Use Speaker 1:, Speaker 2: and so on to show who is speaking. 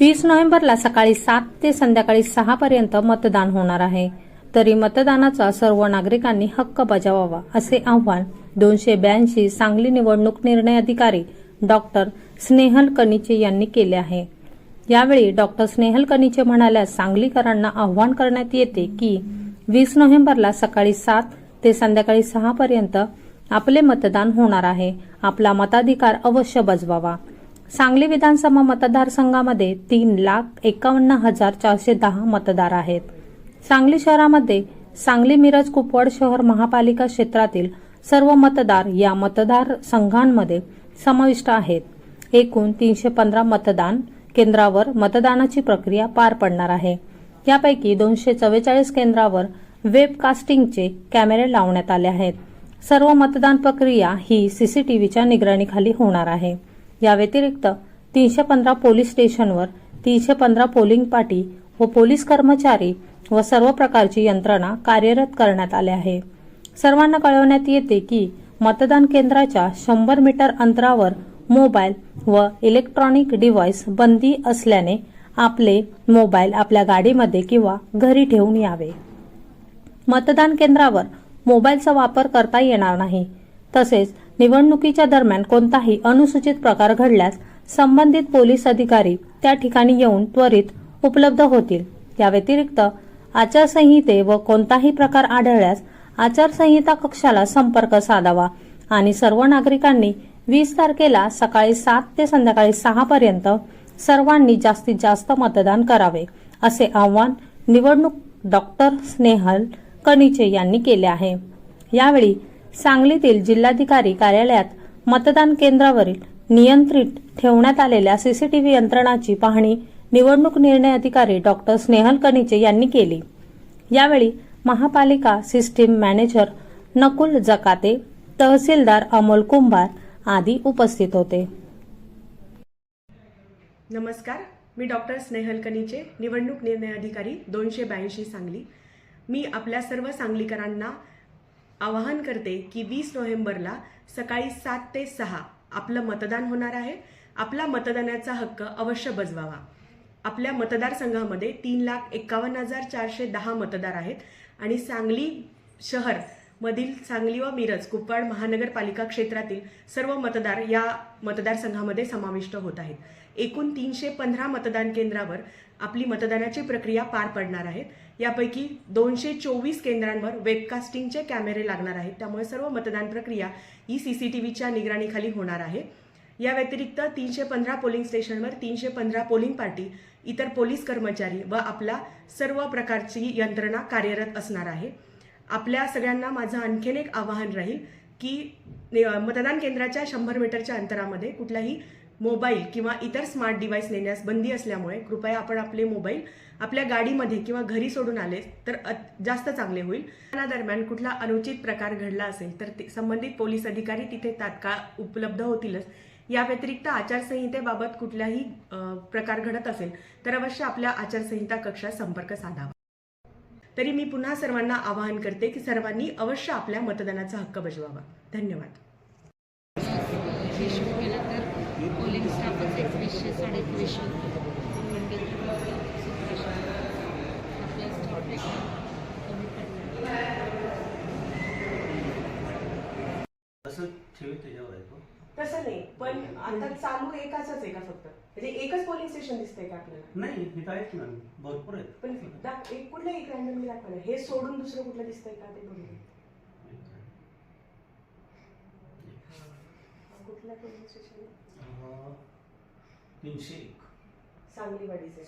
Speaker 1: वीस नोव्हेंबरला सकाळी सात ते संध्याकाळी सहा पर्यंत मतदान होणार आहे. तरी मतदानाचा सर्व नागरिकांनी हक्क बजावावा असे आव्हान दोनशे ब्याऐंशी सांगली निवडणूक निर्णय अधिकारी डॉक्टर स्नेहल कनिचे यांनी केले आहे. यावेळी डॉक्टर स्नेहल कनिचे म्हणाल्यास सांगलीकरांना आव्हान करण्यात येते की वीस नोव्हेंबरला सकाळी सात ते संध्याकाळी सहा पर्यंत आपले मतदान होणार आहे. आपला मताधिकार अवश्य बजवावा. सांगली विधानसभा मतदारसंघामध्ये तीन लाख एकावन्न हजार चारशे दहा मतदार आहेत. सांगली शहरामध्ये सांगली मिरज कुपवाड शहर महापालिका क्षेत्रातील सर्व मतदार या मतदारसंघांमध्ये समाविष्ट आहेत. एकूण तीनशे पंधरा मतदान केंद्रावर मतदानाची प्रक्रिया पार पडणार आहे. यापैकी दोनशे चव्वेचाळीस केंद्रावर वेबकास्टिंगचे कॅमेरे लावण्यात आले आहेत. सर्व मतदान प्रक्रिया ही सीसीटीव्हीच्या निगराणीखाली होणार आहे. या व्यतिरिक्त तीनशे पंधरा पोलीस स्टेशनवर तीनशे पंधरा पोलिंग पाटी व पोलीस कर्मचारी व सर्व प्रकारची यंत्रणा कार्यरत करण्यात आल्या आहे. सर्वांना कळवण्यात येते की मतदान केंद्राच्या शंभर मीटर अंतरावर मोबाईल व इलेक्ट्रॉनिक डिव्हाइस बंदी असल्याने आपले मोबाईल आपल्या गाडीमध्ये किंवा घरी ठेवून यावे. मतदान केंद्रावर मोबाईलचा वापर करता येणार नाही. तसेच निवडणुकीच्या दरम्यान कोणताही अनुसूचित प्रकार घडल्यास संबंधित पोलीस अधिकारी त्या ठिकाणी येऊन त्वरित उपलब्ध होतील. या व्यतिरिक्त आचारसंहिते व कोणताही प्रकार आढळल्यास आचारसंहिता कक्षाला संपर्क साधावा आणि सर्व नागरिकांनी वीस तारखेला सकाळी सात ते संध्याकाळी सहा पर्यंत सर्वांनी जास्तीत जास्त मतदान करावे असे आवाहन निवडणूक डॉक्टर स्नेहल कणिचे यांनी केले आहे. यावेळी सांगलीतील जिल्हाधिकारी कार्यालयात मतदान केंद्रावरील नियंत्रित ठेवण्यात आलेल्या सीसीटीव्ही यंत्रणाची पाहणी निवडणूक निर्णय अधिकारी डॉक्टर स्नेहल कनिचे यांनी केली. यावेळी महापालिका सिस्टीम मॅनेजर नकुल जकाते तहसीलदार अमोल कुंभार आदी उपस्थित होते.
Speaker 2: नमस्कार मी डॉक्टर स्नेहल कनिचे निवडणूक निर्णय अधिकारी दोनशे ब्याऐंशी सांगली. मी आपल्या सर्व सांगलीकरांना आवाहन करते की वीस नोव्हेंबरला सकाळी सात ते सहा आपलं मतदान होणार आहे. आपला मतदानाचा हक्क अवश्य बजवावा. आपल्या मतदारसंघामध्ये तीन लाख एकावन्न हजार चारशे दहा मतदार आहेत आणि सांगली शहर मधील सांगली व मिरज कुपवाड महानगरपालिका क्षेत्रातील सर्व मतदार या मतदारसंघामध्ये समाविष्ट होत आहेत. एकूण तीनशे पंधरा मतदान केंद्रावर आपली मतदानाची प्रक्रिया पार पडणार आहेत यापैकी दोनशे चोवीस केंद्रांवर वेबकास्टिंगचे कॅमेरे लागणार आहेत. त्यामुळे सर्व मतदान प्रक्रिया ही सी सी टी व्हीच्या निगराणीखाली होणार आहे. या व्यतिरिक्त तीनशे पंधरा पोलिंग स्टेशनवर तीनशे पंधरा पोलिंग पार्टी इतर पोलीस कर्मचारी व आपला सर्व प्रकारची यंत्रणा कार्यरत असणार आहे. आपल्या सगळ्यांना माझं आणखीन एक आवाहन राहील की मतदान केंद्राच्या शंभर मीटरच्या अंतरामध्ये कुठलाही मोबाईल किंवा इतर स्मार्ट डिव्हाइस नेण्यास बंदी असल्यामुळे कृपया आपण आपले मोबाईल आपल्या गाडीमध्ये किंवा घरी सोडून आले तर जास्त चांगले होईल. दरम्यान कुठला अनुचित प्रकार घडला असेल तर ते संबंधित पोलीस अधिकारी तिथे तात्काळ उपलब्ध होतीलच. या व्यतिरिक्त आचारसंहितेबाबत कुठलाही प्रकार घडत असेल तर अवश्य आपल्या आचारसंहिता कक्षात संपर्क साधावा. तरी मी पुन्हा सर्वांना आवाहन करते की सर्वांनी अवश्य आपल्या मतदानाचा हक्क बजवावा. धन्यवाद.
Speaker 3: तर एकवीसशे
Speaker 4: असं ठेवी त्याच्यावर आहे
Speaker 2: तसं नाही पण आता चालू एकाच आहे का फक्त? म्हणजे एकच पोलिंग स्टेशन दिसतंय का आपल्याला?
Speaker 4: नाही हे तर आहेत ना भरपूर आहेत.
Speaker 2: पण दाख- एक कुठलं एक रँडमली दाखवा हे सोडून दुसरं कुठलं दिसतंय का ते बघू कुठल्या पोलिंग स्टेशन?
Speaker 4: अं, तीनशे एक.
Speaker 2: सांगलीवाडीचे